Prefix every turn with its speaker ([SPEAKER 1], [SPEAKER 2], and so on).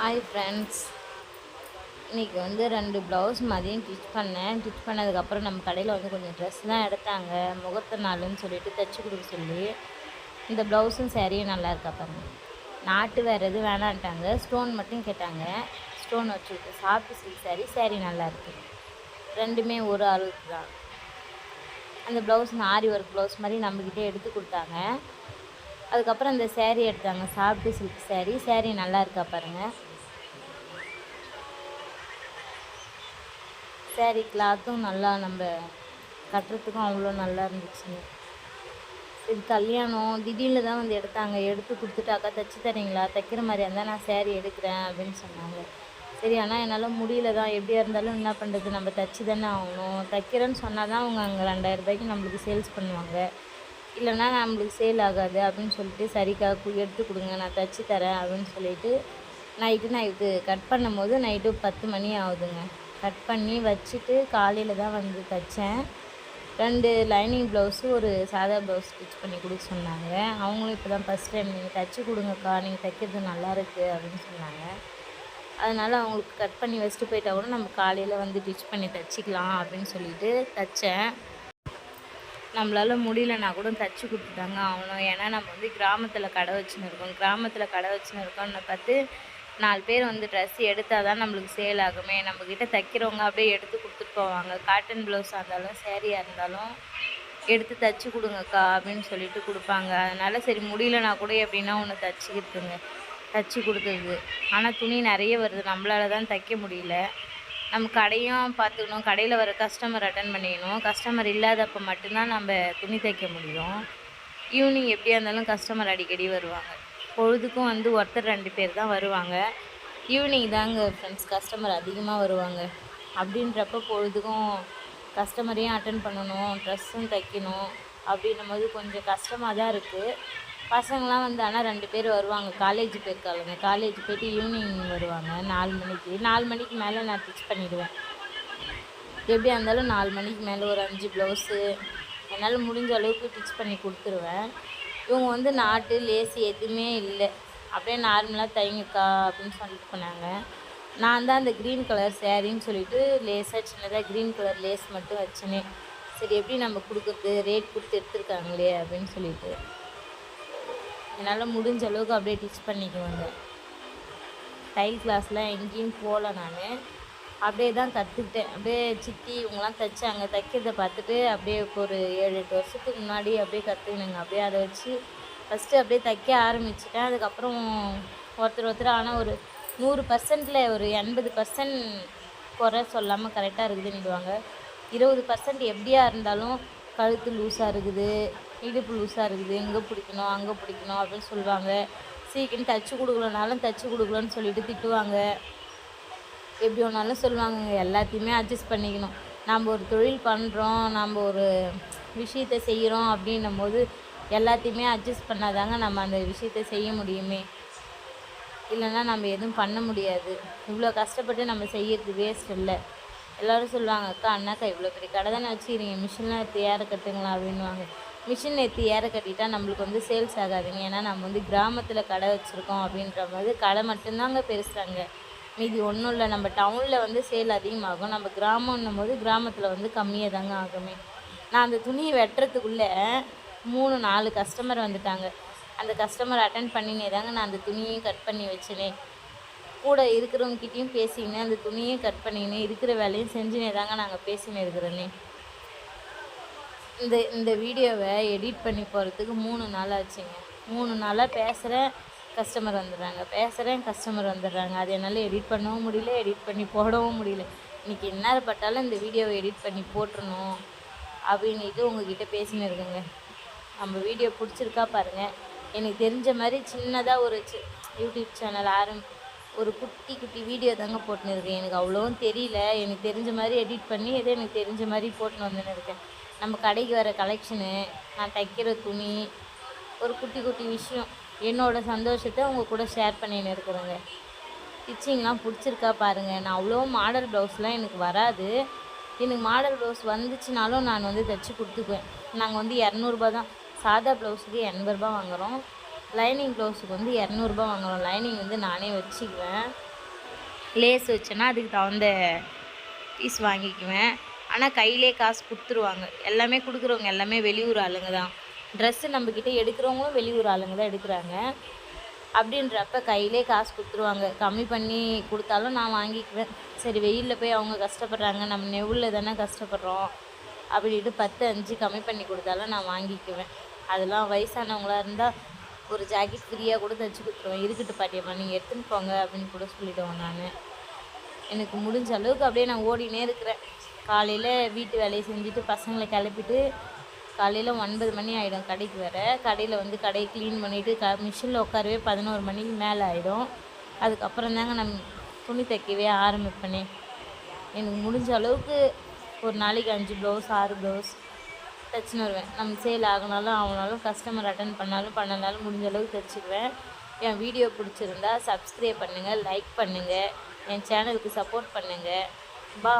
[SPEAKER 1] Hi friends இன்றைக்கி வந்து ரெண்டு ப்ளவுஸ் மதியம் ஸ்டிச் பண்ணேன். ஸ்டிச் பண்ணதுக்கப்புறம் நம்ம கடையில் வந்து கொஞ்சம் ட்ரெஸ் தான் எடுத்தாங்க. முகூர்த்த நாளுன்னு சொல்லிட்டு தைச்சி கொடுக்க சொல்லி இந்த ப்ளவுஸும் சேரீயும் நல்லா இருக்கா பாருங்க. நாட்டு வேறு எதுவும் வேணான்ட்டாங்க. ஸ்டோன் மட்டும் கேட்டாங்க. ஸ்டோன் வச்சுருக்கு. சாஃப்ட் சில்க் சாரி சாரி நல்லாயிருக்கு ரெண்டுமே ஒரு அளவுக்கு தான். அந்த ப்ளவுஸ் ஆரி ஒர்க் ப்ளவுஸ் மாதிரி நம்மக்கிட்டே எடுத்து கொடுத்தாங்க. அதுக்கப்புறம் அந்த சேரீ எடுத்தாங்க. சாப்பிட்டு சில்க் சேரீ சேரீ நல்லா இருக்கா பாருங்கள் சேரீ கிளாத்தும் நல்லா நம்ம கட்டுறதுக்கும் அவ்வளோ நல்லா இருந்துச்சுங்க இது கல்யாணம் திடீர்னு தான் வந்து எடுத்தாங்க. எடுத்து கொடுத்துட்டாக்கா தைச்சி தரீங்களா? தைக்கிற மாதிரியா இருந்தால் நான் சேரீ எடுக்கிறேன் அப்படின்னு சொன்னாங்க. சரி ஆனால் என்னால் முடியல தான். எப்படியா இருந்தாலும் என்ன பண்ணுறது நம்ம தைச்சி தானே ஆகணும். தைக்கிறேன்னு சொன்னால் தான் அவங்க அங்கே ரெண்டாயிரம் ரூபாய்க்கு நம்மளுக்கு சேல்ஸ் பண்ணுவாங்க. இல்லைன்னா நம்மளுக்கு சேல் ஆகாது அப்படின்னு சொல்லிட்டு சரிக்கா எடுத்து கொடுங்க. நான் தைச்சி தரேன். அப்படின்னு சொல்லிட்டு நைட்டு நான் இது கட் பண்ணும்போது நைட்டு பத்து மணி ஆகுதுங்க. கட் பண்ணி வச்சுட்டு காலையில் தான் வந்து தைச்சேன். ரெண்டு லைனிங் ப்ளவுஸு ஒரு சாதா ப்ளவுஸ் ஸ்டிச் பண்ணி கொடுக்க சொன்னாங்க. அவங்களும் இப்போ தான் ஃபஸ்ட் டைம் நீங்கள் தைச்சி கொடுங்கக்கா நீங்கள் தைக்கிறது நல்லாயிருக்கு அப்படின்னு சொன்னாங்க. அதனால் அவங்களுக்கு கட் பண்ணி வச்சுட்டு போயிட்டால் கூட நம்ம காலையில் வந்து டிச் பண்ணி தைச்சிக்கலாம் அப்படின்னு சொல்லிட்டு தைச்சேன். நம்மளால் முடியலன்னா கூட தைச்சி கொடுத்துட்டாங்க ஆகணும் ஏன்னா நம்ம வந்து கிராமத்தில் கடை வச்சுன்னு இருக்கோம். கிராமத்தில் கடை வச்சுன்னு இருக்கோம்னு பார்த்து நாலு பேர் வந்து ட்ரெஸ் எடுத்தால் தான் நம்மளுக்கு சேல் ஆகுமே. நம்மக்கிட்ட தைக்கிறவங்க அப்படியே எடுத்து கொடுத்துட்டு போவாங்க. காட்டன் ப்ளவுஸாக இருந்தாலும் சேரீயாக இருந்தாலும் எடுத்து தைச்சி கொடுங்கக்கா அப்படின்னு சொல்லிட்டு கொடுப்பாங்க. அதனால் சரி முடியலனா கூட எப்படின்னா ஒன்று தைச்சிக்கிட்டுங்க தைச்சி கொடுத்தது. ஆனால் துணி நிறைய வருது. நம்மளால தான் தைக்க முடியல. நம்ம கடையும் பார்த்துக்கணும். கடையில் வர கஸ்டமர் அட்டன் பண்ணிக்கணும். கஸ்டமர் இல்லாதப்போ மட்டும்தான் நம்ம துணி தைக்க முடியும். ஈவினிங் எப்படியா இருந்தாலும் கஸ்டமர் அடிக்கடி வருவாங்க. பொழுதுக்கும் வந்து ஒருத்தர் ரெண்டு பேர் தான் வருவாங்க. ஈவினிங் தாங்க ஃப்ரெண்ட்ஸ் கஸ்டமர் அதிகமாக வருவாங்க. அப்படின்றப்ப பொழுதுக்கும் கஸ்டமரையும் அட்டன் பண்ணணும் ட்ரெஸ்ஸும் தைக்கணும் அப்படின்னும் போது கொஞ்சம் கஷ்டமாக தான் இருக்குது பசங்களாம் வந்து ஆனால் ரெண்டு பேர் வருவாங்க. காலேஜ் போயிருக்காளுங்க. காலேஜ் போயிட்டு ஈவினிங் வருவாங்க. நாலு மணிக்கு. நாலு மணிக்கு மேலே நான் ஸ்டிச் பண்ணிவிடுவேன் எப்படியா இருந்தாலும் நாலு மணிக்கு மேலே ஒரு அஞ்சு ப்ளவுஸு என்னால் முடிஞ்ச அளவுக்கு ஸ்டிச் பண்ணி கொடுத்துருவேன். இவங்க வந்து நாட்டு லேசி எதுவுமே இல்லை. அப்படியே நார்மலாக தைங்கக்கா அப்படின்னு சொல்லிட்டு போனாங்க. நான் தான் அந்த க்ரீன் கலர் சேரீன்னு சொல்லிட்டு லேஸாக சின்னதாக க்ரீன் கலர் லேஸ் மட்டும் வச்சுனேன் சரி எப்படி நம்ம கொடுக்குறது? ரேட் கொடுத்து எடுத்துருக்காங்களே அப்படின்னு சொல்லிட்டு. என்னால் முடிஞ்ச அளவுக்கு அப்படியே டிச் பண்ணிக்குவேங்க. டைல் கிளாஸ்லாம் எங்கேயும் போகல நான். அப்படியே தான் கற்றுக்கிட்டேன் அப்படியே சித்தி இவங்கெல்லாம் தைச்சாங்க தைக்கிறத பார்த்துட்டு அப்படியே இப்போ ஒரு ஏழு எட்டு வருஷத்துக்கு முன்னாடி அப்படியே கற்றுக்கினேங்க அப்படியே அதை வச்சு ஃபஸ்ட்டு அப்படியே தைக்க ஆரம்பிச்சிட்டேன். அதுக்கப்புறம் ஒருத்தர் ஒருத்தர் ஆனால் ஒரு நூறு பர்சன்டில் ஒரு எண்பது பர்சன்ட் குறை சொல்லாமல் கரெக்டாக இருக்குதுன்னுடுவாங்க இருபது பர்சன்ட் எப்படியா இருந்தாலும் கழுத்து லூஸாக இருக்குது இடுப்பு லூஸாக இருக்குது இங்கே பிடிக்கணும் அங்கே பிடிக்கணும் அப்படின்னு சொல்லுவாங்க. சீக்கிரம் தச்சு கொடுக்கலனாலும் தச்சு கொடுக்கலன்னு சொல்லிட்டு திட்டுவாங்க. எப்படி வேணாலும் சொல்லுவாங்கங்க எல்லாத்தையுமே அட்ஜஸ்ட் பண்ணிக்கணும். நம்ம ஒரு தொழில் பண்ணுறோம் நம்ம ஒரு விஷயத்தை செய்கிறோம் அப்படின்னும் போது எல்லாத்தையுமே அட்ஜஸ்ட் பண்ணாதாங்க நம்ம அந்த விஷயத்தை செய்ய முடியுமே. இல்லைன்னா நம்ம எதுவும் பண்ண முடியாது. இவ்வளோ கஷ்டப்பட்டு நம்ம செய்யறது வேஸ்ட் இல்லை. எல்லோரும் சொல்லுவாங்க அக்கா அண்ணாக்கா இவ்வளோ பெரிய கடை தானே வச்சுக்கிறீங்க. மிஷின்லாம் எடுத்து ஏற கட்டுங்களா? அப்படின்வாங்க மிஷின் எடுத்து ஏற கட்டிட்டா நம்மளுக்கு வந்து சேல்ஸ் ஆகாதுங்க. ஏன்னா நம்ம வந்து கிராமத்தில் கடை வச்சுருக்கோம் அப்படின்ற போது கடை மட்டும்தாங்க பெருசாங்க. மீதி ஒன்றும் இல்லை. நம்ம டவுனில் வந்து சேல் அதிகமாகும். நம்ம கிராமம்னும் போது கிராமத்தில் வந்து கம்மியாக தாங்க ஆகுமே. நான் அந்த துணியை வெட்டுறதுக்குள்ளே மூணு நாலு கஸ்டமர் வந்துட்டாங்க. அந்த கஸ்டமர் அட்டன் பண்ணினே தாங்க நான் அந்த துணியையும் கட் பண்ணி வச்சினேன் கூட இருக்கிறவங்ககிட்டயும் பேசிக்கினே அந்த துணியும் கட் பண்ணிக்கினே இருக்கிற வேலையும் செஞ்சுனே தாங்க நாங்கள் பேசினே இருக்கிறோன்னே இந்த இந்த வீடியோவை எடிட் பண்ணி போகிறதுக்கு மூணு நாள் ஆச்சுங்க. மூணு நாளாக பேசுகிறேன் கஸ்டமர் வந்துடுறாங்க. பேசுகிறேன் கஸ்டமர் வந்துடுறாங்க. அது என்னால் எடிட் பண்ணவும் முடியல எடிட் பண்ணி போடவும் முடியல. இன்றைக்கி என்ன பட்டாலும் இந்த வீடியோவை எடிட் பண்ணி போட்டுருணும் அப்படின்ட்டு உங்ககிட்ட பேசின்னு இருக்குங்க நம்ம வீடியோ பிடிச்சிருக்கா பாருங்கள் எனக்கு தெரிஞ்ச மாதிரி சின்னதாக ஒரு யூடியூப் சேனல் ஆரம் ஒரு குட்டி குட்டி வீடியோ தாங்க போட்டுன்னு இருக்கேன் எனக்கு அவ்வளோவும் தெரியல. எனக்கு தெரிஞ்ச மாதிரி எடிட் பண்ணி எதோ எனக்கு தெரிஞ்ச மாதிரி போட்டுன்னு வந்துன்னு இருக்கேன் நம்ம கடைக்கு வர கலெக்ஷனு நான் தைக்கிற துணி ஒரு குட்டி குட்டி விஷயம். என்னோடய சந்தோஷத்தை உங்கள் கூட ஷேர் பண்ணின்னு இருக்கிறோங்க. ஸ்டிச்சிங்லாம் பிடிச்சிருக்கா பாருங்கள் நான் அவ்வளோ மாடல் ப்ளவுஸ்லாம் எனக்கு வராது. எனக்கு மாடல் ப்ளவுஸ் வந்துச்சுனாலும் நான் வந்து தைச்சி கொடுத்துக்குவேன். நாங்கள் வந்து இரநூறுபா தான். சாதா ப்ளவுஸுக்கு எண்பது ரூபா வாங்குகிறோம் லைனிங் ப்ளவுஸுக்கு வந்து இரநூறுபா வாங்குறோம். லைனிங் வந்து நானே வச்சுக்குவேன். லேஸ் வச்சேன்னா அதுக்கு தகுந்த பீஸ் வாங்கிக்குவேன். ஆனால் கையிலே காசு கொடுத்துருவாங்க. எல்லாமே கொடுக்குறவங்க எல்லாமே வெளியூர் ஆளுங்க தான். ட்ரெஸ்ஸு நம்மக்கிட்ட எடுக்கிறவங்களும் வெளியூர் ஆளுங்க தான் எடுக்கிறாங்க. அப்படின்றப்ப கையிலே காசு கொடுத்துருவாங்க. கம்மி பண்ணி கொடுத்தாலும் நான் வாங்கிக்குவேன். சரி வெயிலில் போய் அவங்க கஷ்டப்படுறாங்க. நம்ம நெவுளில் தானே கஷ்டப்படுறோம். அப்படின்ட்டு பத்து அஞ்சு கம்மி பண்ணி கொடுத்தாலும் நான் வாங்கிக்குவேன். அதெல்லாம் வயசானவங்களாக இருந்தால் ஒரு ஜாக்கெட் ஃப்ரீயாக கூட தைச்சி கொடுத்துருவேன். இருக்கட்டு பாட்டியம்மா நீங்கள் எடுத்துன்னு போங்க அப்படின்னு கூட சொல்லிவிடுவேன் நான். எனக்கு முடிஞ்ச அளவுக்கு அப்படியே நான் ஓடினே இருக்கிறேன். காலையில் வீட்டு வேலையை செஞ்சுட்டு பசங்களை கிளப்பிட்டு காலையில் ஒன்பது மணி ஆகிடும் கடைக்கு வர. கடையில் வந்து கடையை க்ளீன் பண்ணிவிட்டு க மிஷினில் உட்காரவே பதினோரு மணிக்கு மேலே ஆகிடும் அதுக்கப்புறம் தாங்க நான் துணி தைக்கவே ஆரம்பிப்பேனே. எனக்கு முடிஞ்ச அளவுக்கு ஒரு நாளைக்கு அஞ்சு ப்ளவுஸ் ஆறு ப்ளவுஸ் தைச்சின்னு வருவேன். நம்ம சேல் ஆகினாலும் ஆகினாலும் கஸ்டமர் அட்டன் பண்ணாலும் பண்ணனாலும் முடிஞ்ச அளவுக்கு தைச்சிக்குவேன் என் வீடியோ பிடிச்சிருந்தா சப்ஸ்கிரைப் பண்ணுங்கள் லைக் பண்ணுங்கள் என் சேனலுக்கு சப்போர்ட் பண்ணுங்கள் பா